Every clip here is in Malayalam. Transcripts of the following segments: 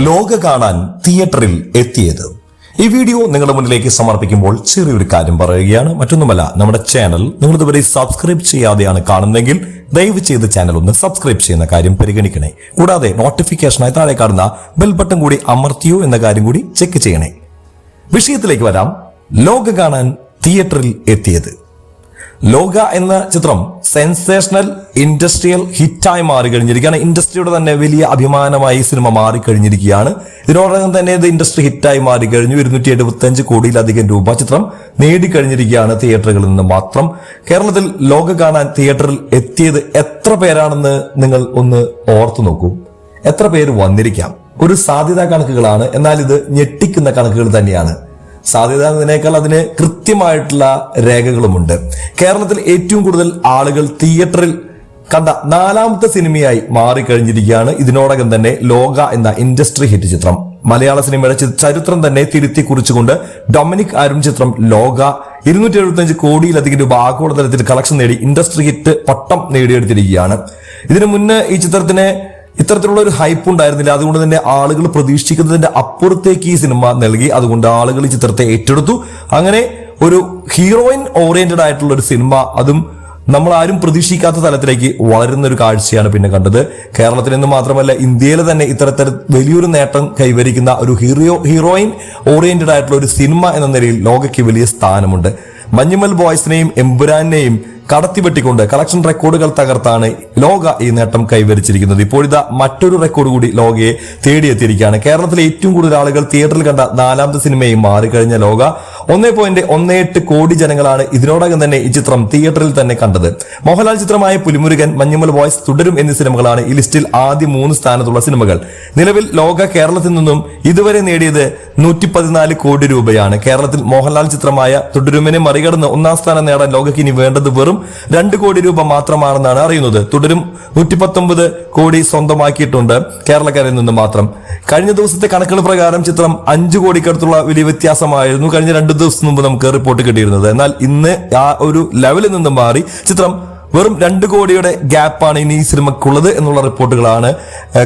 ലോക കാണാൻ തിയേറ്ററിൽ എത്തിയത്. ഈ വീഡിയോ നിങ്ങളുടെ മുന്നിലേക്ക് സമർപ്പിക്കുമ്പോൾ ചെറിയൊരു കാര്യം പറയുകയാണ്. മറ്റൊന്നുമല്ല നമ്മുടെ ചാനൽ നിങ്ങൾ ഇതുവരെ സബ്സ്ക്രൈബ് ചെയ്യാതെയാണ് കാണുന്നതെങ്കിൽ ദയവ് ചെയ്ത് ചാനൽ ഒന്ന് സബ്സ്ക്രൈബ് ചെയ്യുന്ന കാര്യം പരിഗണിക്കണേ. കൂടാതെ നോട്ടിഫിക്കേഷനായി താഴെ കാണുന്ന ബെൽ ബട്ടൺ കൂടി അമർത്തിയോ എന്ന കാര്യം കൂടി ചെക്ക് ചെയ്യണേ. വിഷയത്തിലേക്ക് വരാം. ലോക കാണാൻ തിയേറ്ററിൽ എത്തിയത്. ലോക എന്ന ചിത്രം സെൻസേഷണൽ ഇൻഡസ്ട്രിയൽ ഹിറ്റായി മാറിക്കഴിഞ്ഞിരിക്കുകയാണ്. ഇൻഡസ്ട്രിയുടെ തന്നെ വലിയ അഭിമാനമായി ഈ സിനിമ മാറിക്കഴിഞ്ഞിരിക്കുകയാണ്. ഇതിനോടകം തന്നെ ഇത് ഇൻഡസ്ട്രി ഹിറ്റായി മാറിക്കഴിഞ്ഞു. ഇരുന്നൂറ്റി എഴുപത്തി അഞ്ച് കോടിയിലധികം രൂപ ചിത്രം നേടിക്കഴിഞ്ഞിരിക്കുകയാണ് തിയേറ്ററുകളിൽ നിന്ന് മാത്രം. കേരളത്തിൽ ലോകം കാണാൻ തിയേറ്ററിൽ എത്തിയത് എത്ര പേരാണെന്ന് നിങ്ങൾ ഒന്ന് ഓർത്തു നോക്കൂ. എത്ര പേര് വന്നിരിക്കാം. ഒരു സാധ്യതാ കണക്കുകളാണ്. എന്നാൽ ഇത് ഞെട്ടിക്കുന്ന കണക്കുകൾ തന്നെയാണ്. സാധ്യത എന്നതിനേക്കാൾ അതിന് കൃത്യമായിട്ടുള്ള രേഖകളുമുണ്ട്. കേരളത്തിൽ ഏറ്റവും കൂടുതൽ ആളുകൾ തിയേറ്ററിൽ കണ്ട നാലാമത്തെ സിനിമയായി മാറിക്കഴിഞ്ഞിരിക്കുകയാണ്. ഇതിനോടകം തന്നെ ലോക എന്ന ഇൻഡസ്ട്രി ഹിറ്റ് ചിത്രം. മലയാള സിനിമയുടെ ചരിത്രം തന്നെ തിരുത്തി കുറിച്ചുകൊണ്ട് ഡൊമിനിക് അരുൺ ചിത്രം ലോക ഇരുന്നൂറ്റി എഴുപത്തി കോടിയിലധികം രൂപ ആഗോളതലത്തിൽ കളക്ഷൻ നേടി ഇൻഡസ്ട്രി ഹിറ്റ് പട്ടം നേടിയെടുത്തിരിക്കുകയാണ്. ഇതിനു മുന്നേ ഈ ചിത്രത്തിന് ഇത്തരത്തിലുള്ള ഒരു ഹൈപ്പ് ഉണ്ടായിരുന്നില്ല. അതുകൊണ്ട് തന്നെ ആളുകൾ പ്രതീക്ഷിക്കുന്നതിന്റെ അപ്പുറത്തേക്ക് ഈ സിനിമ നൽകി. അതുകൊണ്ട് ആളുകൾ ഈ ചിത്രത്തെ ഏറ്റെടുത്തു. അങ്ങനെ ഒരു ഹീറോയിൻ ഓറിയന്റഡ് ആയിട്ടുള്ള ഒരു സിനിമ അതും നമ്മൾ ആരും പ്രതീക്ഷിക്കാത്ത തലത്തിലേക്ക് വളരുന്ന ഒരു കാഴ്ചയാണ് പിന്നെ കണ്ടത്. കേരളത്തിൽ നിന്ന് മാത്രമല്ല ഇന്ത്യയിൽ തന്നെ ഇത്തരത്തിൽ വലിയൊരു നേട്ടം കൈവരിക്കുന്ന ഒരു ഹീറോ ഹീറോയിൻ ഓറിയന്റഡ് ആയിട്ടുള്ള ഒരു സിനിമ എന്ന നിലയിൽ ലോകയ്ക്ക് വലിയ സ്ഥാനമുണ്ട്. മഞ്ഞുമൽ ബോയ്സിനെയും എമ്പുരാനെയും കടത്തിവെട്ടിക്കൊണ്ട് കളക്ഷൻ റെക്കോർഡുകൾ തകർത്താണ് ലോക ഈ നേട്ടം കൈവരിച്ചിരിക്കുന്നത്. ഇപ്പോഴിതാ മറ്റൊരു റെക്കോർഡ് കൂടി ലോകയെ തേടിയെത്തിയിരിക്കുകയാണ്. കേരളത്തിലെ ഏറ്റവും കൂടുതൽ ആളുകൾ തിയേറ്ററിൽ കണ്ട നാലാമത്തെ സിനിമയും മാറിക്കഴിഞ്ഞ ലോക. ഒന്നേ പോയിന്റ് ഒന്നേ എട്ട് കോടി ജനങ്ങളാണ് ഇതിനോടകം തന്നെ ഈ ചിത്രം തിയേറ്ററിൽ തന്നെ കണ്ടത്. മോഹൻലാൽ ചിത്രമായ പുലിമുരുകൻ മഞ്ഞുമൽ ബോയ്സ് തുടരും എന്നീ സിനിമകളാണ് ഈ ലിസ്റ്റിൽ ആദ്യ മൂന്ന് സ്ഥാനത്തുള്ള സിനിമകൾ. നിലവിൽ ലോക കേരളത്തിൽ നിന്നും ഇതുവരെ നേടിയത് നൂറ്റി പതിനാല് കോടി രൂപയാണ്. കേരളത്തിൽ മോഹൻലാൽ ചിത്രമായ തുടരുമിനെ മറികടന്ന് ഒന്നാം സ്ഥാനം നേടാൻ ലോകയ്ക്ക് ഇനി വേണ്ടത് വെറും രണ്ട് കോടി രൂപ മാത്രമാണെന്നാണ് അറിയുന്നത്. തുടരും നൂറ്റി പത്തൊമ്പത് കോടി സ്വന്തമാക്കിയിട്ടുണ്ട് കേരളക്കാരിൽ നിന്ന് മാത്രം. കഴിഞ്ഞ ദിവസത്തെ കണക്കുകൾ പ്രകാരം ചിത്രം അഞ്ചു കോടിക്കടുത്തുള്ള വലിയ വ്യത്യാസമായിരുന്നു. കഴിഞ്ഞ രണ്ട് ദിവസം മുമ്പ് നമുക്ക് റിപ്പോർട്ട് കിട്ടിയിരുന്നത്. എന്നാൽ ഇന്ന് ആ ഒരു ലെവലിൽ നിന്ന് മാറി. ചിത്രം വെറും രണ്ട് കോടിയുടെ ഗ്യാപ്പാണ് ഇനി ഈ സിനിമക്കുള്ളത് എന്നുള്ള റിപ്പോർട്ടുകളാണ്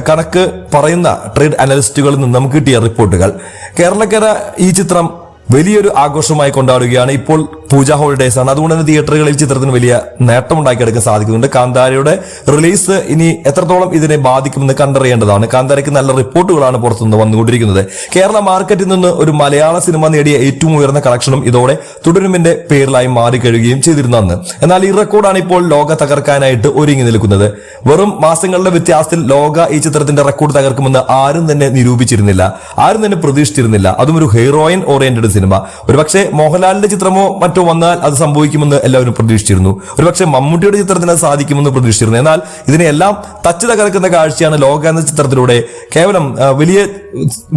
കണക്ക് പറയുന്ന ട്രേഡ് അനലിസ്റ്റുകളിൽ നിന്ന് നമുക്ക് കിട്ടിയ റിപ്പോർട്ടുകൾ കേരളക്കര ഈ ചിത്രം വലിയൊരു ആഘോഷമായി കൊണ്ടാടുകയാണ്. ഇപ്പോൾ പൂജ ഹോളിഡേസ് ആണ്. അതുകൊണ്ട് തന്നെ തിയേറ്ററുകളിൽ ചിത്രത്തിന് വലിയ നേട്ടം ഉണ്ടാക്കിയെടുക്കാൻ സാധിക്കുന്നുണ്ട്. കാന്താരയുടെ റിലീസ് ഇനി എത്രത്തോളം ഇതിനെ ബാധിക്കുമെന്ന് കണ്ടറിയേണ്ടതാണ്. കാന്താരയ്ക്ക് നല്ല റിപ്പോർട്ടുകളാണ് പുറത്തുനിന്ന് വന്നുകൊണ്ടിരിക്കുന്നത്. കേരള മാർക്കറ്റിൽ നിന്ന് ഒരു മലയാള സിനിമ നേടിയ ഏറ്റവും ഉയർന്ന കളക്ഷനും ഇതോടെ തുടരുമിന്റെ പേരിലായി മാറിക്കഴിയുകയും ചെയ്തിരുന്നു അന്ന്. എന്നാൽ ഈ റെക്കോർഡാണ് ഇപ്പോൾ ലോക തകർക്കാനായിട്ട് ഒരുങ്ങി നിൽക്കുന്നത്. വെറും മാസങ്ങളുടെ വ്യത്യാസത്തിൽ ലോക ഈ ചിത്രത്തിന്റെ റെക്കോർഡ് തകർക്കുമെന്ന് ആരും തന്നെ നിരൂപിച്ചിരുന്നില്ല. ആരും തന്നെ പ്രതീക്ഷിച്ചിരുന്നില്ല. അതും ഒരു ഹീറോയിൻ ഓറിയന്റഡ് സിനിമ ഒരുപക്ഷെ മോഹൻലാലിന്റെ ചിത്രമോ മറ്റോ വന്നാൽ അത് സംഭവിക്കുമെന്ന് എല്ലാവരും പ്രതീക്ഷിച്ചിരുന്നു. ഒരുപക്ഷെ മമ്മൂട്ടിയുടെ ചിത്രത്തിന് അത് സാധിക്കുമെന്ന് പ്രതീക്ഷിച്ചിരുന്നു. എന്നാൽ ഇതിനെല്ലാം തച്ച് തകർക്കുന്ന കാഴ്ചയാണ് ലോക എന്ന ചിത്രത്തിലൂടെ കേവലം വലിയ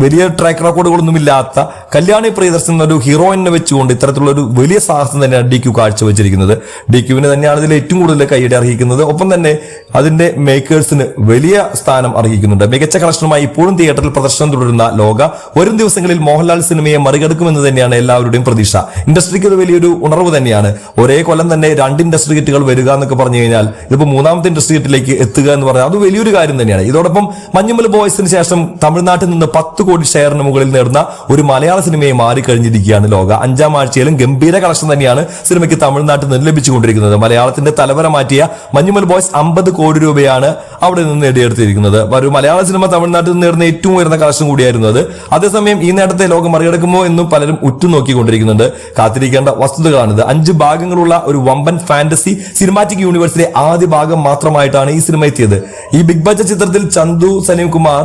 വലിയ ട്രാക്ക് റെക്കോർഡുകളൊന്നും ഇല്ലാത്ത കല്യാണി പ്രിയദർശൻ എന്നൊരു ഹീറോയിനെ വെച്ചുകൊണ്ട് ഇത്തരത്തിലുള്ള ഒരു വലിയ സാഹസം തന്നെയാണ് ഡി ക്യു കാഴ്ചവെച്ചിരിക്കുന്നത്. ഡി ക്യുവിന് തന്നെയാണ് ഇതിൽ ഏറ്റവും കൂടുതൽ കൈയടി അർഹിക്കുന്നത്. ഒപ്പം തന്നെ അതിന്റെ മേക്കേഴ്സിന് വലിയ സ്ഥാനം അർഹിക്കുന്നുണ്ട്. മികച്ച കളക്ഷനുമായി ഇപ്പോഴും തിയേറ്ററിൽ പ്രദർശനം തുടരുന്ന ലോക വരും ദിവസങ്ങളിൽ മോഹൻലാൽ സിനിമയെ മറികടക്കുമെന്ന് തന്നെയാണ് എല്ലാവരുടെയും പ്രതീക്ഷ. ഇൻഡസ്ട്രിക്ക് ഇത് വലിയൊരു ഉണർവ് തന്നെയാണ്. ഒരേ കൊല്ലം തന്നെ രണ്ട് ഇൻഡസ്ട്രി കിറ്റുകൾ വരിക എന്നൊക്കെ പറഞ്ഞു കഴിഞ്ഞാൽ ഇതിപ്പോൾ മൂന്നാമത്തെ ഇൻഡസ്ട്രി കിറ്റിലേക്ക് എത്തുക എന്ന് പറഞ്ഞാൽ അത് വലിയൊരു കാര്യം തന്നെയാണ്. ഇതോടൊപ്പം മഞ്ഞുമൽ ബോയ്സിന് ശേഷം തമിഴ്നാട്ടിൽ നിന്ന് പത്ത് കോടി ഷെയറിന് മുകളിൽ നേടുന്ന ഒരു മലയാള സിനിമയെ മാറിക്കഴിഞ്ഞിരിക്കുകയാണ് ലോക. അഞ്ചാം ആഴ്ചയിലും ഗംഭീര കളക്ഷൻ തന്നെയാണ് സിനിമയ്ക്ക് തമിഴ്നാട്ടിൽ നിന്ന് ലഭിച്ചുകൊണ്ടിരിക്കുന്നത്. മലയാളത്തിന്റെ തലവര മാറ്റിയ മഞ്ഞുമൽ ബോയ്സ് അമ്പത് കോടി രൂപയാണ് അവിടെ നിന്ന് നേടിയെടുത്തിരിക്കുന്നത്. ഒരു മലയാള സിനിമ തമിഴ്നാട്ടിൽ നിന്ന് നേടുന്ന ഏറ്റവും ഉയർന്ന കളക്ഷൻ കൂടിയായിരുന്നു അത്. അതേസമയം ഈ നേട്ടത്തെ ലോകം മറികടക്കുമോ എന്നും പലരും ഉറ്റുനോക്കിക്കൊണ്ടിരിക്കുന്നുണ്ട്. കാത്തിരിക്കേണ്ട വസ്തുതകളാണിത് അഞ്ച് ഭാഗങ്ങളുള്ള ഒരു വമ്പൻ ഫാന്റസി സിനിമാറ്റിക് യൂണിവേഴ്സിലെ ആദ്യ ഭാഗം മാത്രമായിട്ടാണ് ഈ സിനിമ എത്തിയത്. ഈ ബിഗ് ബജറ്റ് ചിത്രത്തിൽ ചന്തു സലീം കുമാർ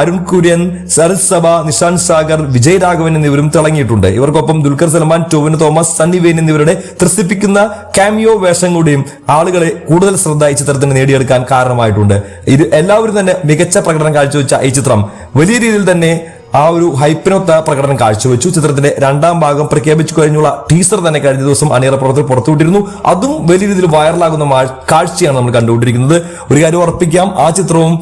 അരുൺ കുര്യൻ സരത് സഭ നിഷാന്ത് സാഗർ വിജയ് രാഘവൻ എന്നിവരും തിളങ്ങിയിട്ടുണ്ട്. ഇവർക്കൊപ്പം ദുൽഖർ സൽമാൻ ടോവിൻ തോമസ് സണ്ണി വെയിൻ എന്നിവരുടെ ത്രസിപ്പിക്കുന്ന കാമിയോ വേഷം കൂടിയും ആളുകളെ കൂടുതൽ ശ്രദ്ധ ഈ ചിത്രത്തിന് നേടിയെടുക്കാൻ കാരണമായിട്ടുണ്ട്. ഇത് എല്ലാവരും തന്നെ മികച്ച പ്രകടനം കാഴ്ചവെച്ച ഈ ചിത്രം. വലിയ രീതിയിൽ തന്നെ ആ ഒരു ഹൈപ്പിനൊത്ത പ്രകടനം കാഴ്ചവെച്ചു. ചിത്രത്തിന്റെ രണ്ടാം ഭാഗം പ്രഖ്യാപിച്ചു കഴിഞ്ഞുള്ള ടീസർ തന്നെ കഴിഞ്ഞ ദിവസം അണിയറ പുറത്ത് പുറത്തുവിട്ടിരുന്നു. അതും വലിയ രീതിയിൽ വൈറലാകുന്ന കാഴ്ചയാണ് നമ്മൾ കണ്ടുകൊണ്ടിരിക്കുന്നത്. ഒരു കാര്യം ഉറപ്പിക്കാം ആ ചിത്രവും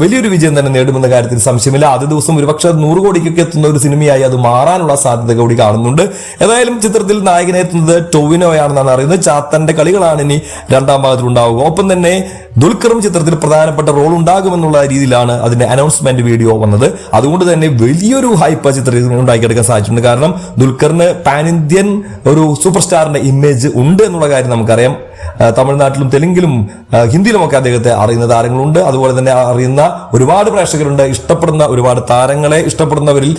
വലിയൊരു വിജയം തന്നെ നേടുമെന്ന കാര്യത്തിൽ സംശയമില്ല. ആദ്യ ദിവസം ഒരുപക്ഷെ നൂറ് കോടിക്കൊക്കെ എത്തുന്ന ഒരു സിനിമയായി അത് മാറാനുള്ള സാധ്യത കൂടി കാണുന്നുണ്ട്. ഏതായാലും ചിത്രത്തിൽ നായകനെ എത്തുന്നത് ടൊവിനോയാണെന്നാണ് അറിയുന്നത്. ചാത്തന്റെ കളികളാണ് ഇനി രണ്ടാം ഭാഗത്തിൽ ഉണ്ടാവുക. ഒപ്പം തന്നെ ദുൽഖറും ചിത്രത്തിൽ പ്രധാനപ്പെട്ട റോൾ ഉണ്ടാകുമെന്നുള്ള രീതിയിലാണ് അതിന്റെ അനൗൺസ്മെന്റ് വീഡിയോ വന്നത്. അതുകൊണ്ട് തന്നെ വലിയൊരു ഹൈപ്പ് ചിത്രത്തിൽ ഉണ്ടാക്കിയെടുക്കാൻ സാധിച്ചിട്ടുണ്ട്. കാരണം ദുൽഖറിന് പാൻ ഇന്ത്യൻ ഒരു സൂപ്പർ സ്റ്റാറിന്റെ ഇമേജ് ഉണ്ട് എന്നുള്ള കാര്യം നമുക്കറിയാം. തമിഴ്നാട്ടിലും തെലുങ്കിലും ഹിന്ദിയിലും ഒക്കെ അദ്ദേഹത്തെ അറിയുന്ന താരങ്ങളുണ്ട്. അതുപോലെ തന്നെ അറിയുന്ന ഒരുപാട് പ്രേക്ഷകരുണ്ട്. ഇഷ്ടപ്പെടുന്ന ഒരുപാട് താരങ്ങളെ ഇഷ്ടപ്പെടുന്നവരിൽ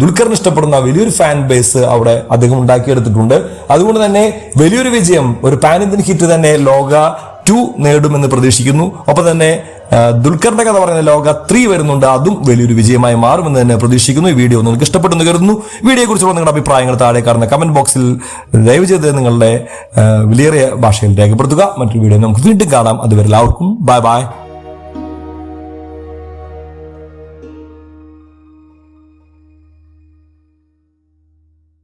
ദുൽഖറിന് ഇഷ്ടപ്പെടുന്ന വലിയൊരു ഫാൻ ബേസ് അവിടെ അദ്ദേഹം ഉണ്ടാക്കിയെടുത്തിട്ടുണ്ട്. അതുകൊണ്ട് തന്നെ വലിയൊരു വിജയം ഒരു പാൻ ഇന്ത്യൻ ഹിറ്റ് തന്നെ ലോക ടു നേടുമെന്ന് പ്രതീക്ഷിക്കുന്നു. ഒപ്പം തന്നെ ദുൽഖറിന്റെ കഥ പറയുന്ന ലോക ത്രീ വരുന്നുണ്ട്. അതും വലിയൊരു വിജയമായി മാറുമെന്ന് തന്നെ പ്രതീക്ഷിക്കുന്നു. ഈ വീഡിയോ നിങ്ങൾക്ക് ഇഷ്ടപ്പെട്ടെന്ന് കരുതുന്നു. വീഡിയോയെ കുറിച്ചുള്ള നിങ്ങളുടെ അഭിപ്രായങ്ങൾ താഴെ കാണുന്ന കമന്റ് ബോക്സിൽ ദയവ് ചെയ്ത് നിങ്ങളുടെ വിലയേറിയ ഭാഷയിൽ രേഖപ്പെടുത്തുക. മറ്റൊരു വീഡിയോ നമുക്ക് വീണ്ടും കാണാം. അതുവരെ എല്ലാവർക്കും ബൈ ബൈ